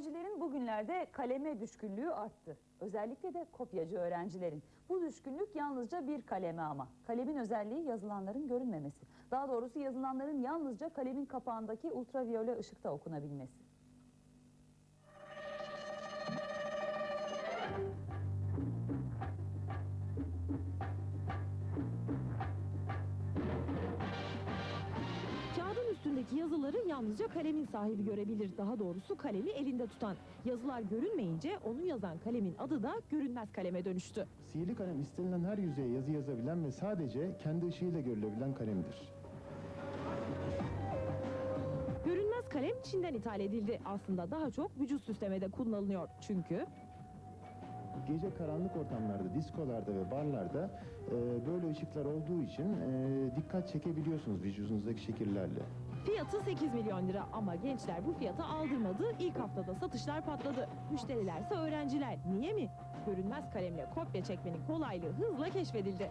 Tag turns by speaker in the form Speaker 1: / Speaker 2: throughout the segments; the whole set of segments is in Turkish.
Speaker 1: Öğrencilerin bugünlerde kaleme düşkünlüğü arttı. Özellikle de kopyacı öğrencilerin. Bu düşkünlük yalnızca bir kaleme ama. Kalemin özelliği yazılanların görünmemesi. Daha doğrusu yazılanların yalnızca kalemin kapağındaki ultraviyole ışıkta okunabilmesi.
Speaker 2: Yazıları yalnızca kalemin sahibi görebilir. Daha doğrusu kalemi elinde tutan. Yazılar görünmeyince onu yazan kalemin adı da görünmez kaleme dönüştü.
Speaker 3: Sihirli kalem istenilen her yüzeye yazı yazabilen ve sadece kendi ışığıyla görülebilen kalemdir.
Speaker 2: Görünmez kalem Çin'den ithal edildi. Aslında daha çok vücut süslemede kullanılıyor. Çünkü
Speaker 3: Gece karanlık ortamlarda, diskolarda ve barlarda e, böyle ışıklar olduğu için e, dikkat çekebiliyorsunuz vücudunuzdaki şekillerle.
Speaker 2: fiyatı 8 milyon lira ama gençler bu fiyata aldırmadı. İlk haftada satışlar patladı. Müşterilerse öğrenciler. Niye mi? Görünmez kalemle kopya çekmenin kolaylığı hızla keşfedildi.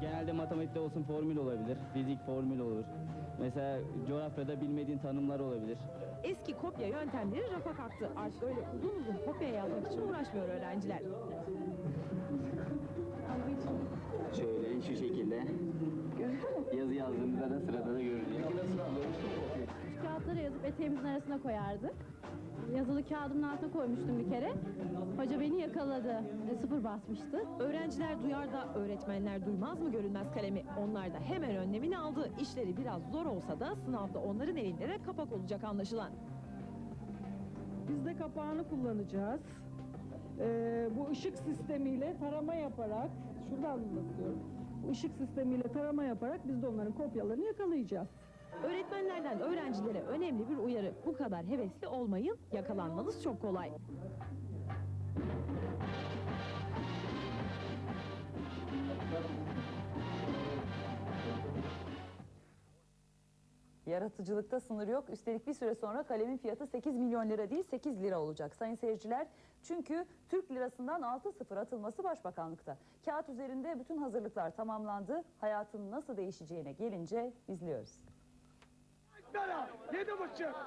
Speaker 4: Genelde matematikte olsun formül olabilir, fizik formül olur. Mesela coğrafyada bilmediğin tanımlar olabilir.
Speaker 2: Eski kopya yöntemleri rafa kalktı. Artık öyle uzun uzun kopya yazmak için uğraşmıyor öğrenciler.
Speaker 4: Şöyle şu şekilde. Yazı yazdığımızda da sırada da görünüyor.
Speaker 5: Kağıtları yazıp eteğimizin arasına koyardık. Yazılı kağıdımın altına koymuştum bir kere. Hoca beni yakaladı. E, sıfır basmıştı.
Speaker 2: Öğrenciler duyar da öğretmenler duymaz mı görünmez kalemi? Onlar da hemen önlemini aldı. İşleri biraz zor olsa da sınavda onların elinde de kapak olacak anlaşılan.
Speaker 6: Biz de kapağını kullanacağız. Ee, bu ışık sistemiyle tarama yaparak, şuradan anlatıyorum. Bu ışık sistemiyle tarama yaparak biz de onların kopyalarını yakalayacağız.
Speaker 2: Öğretmenlerden öğrencilere önemli bir uyarı. Bu kadar hevesli olmayın, yakalanmanız çok kolay.
Speaker 1: Yaratıcılıkta sınır yok. Üstelik bir süre sonra kalemin fiyatı 8 milyon lira değil 8 lira olacak sayın seyirciler. Çünkü Türk lirasından 6-0 atılması başbakanlıkta. Kağıt üzerinde bütün hazırlıklar tamamlandı. Hayatın nasıl değişeceğine gelince izliyoruz.
Speaker 7: Lira, yedi buçuk,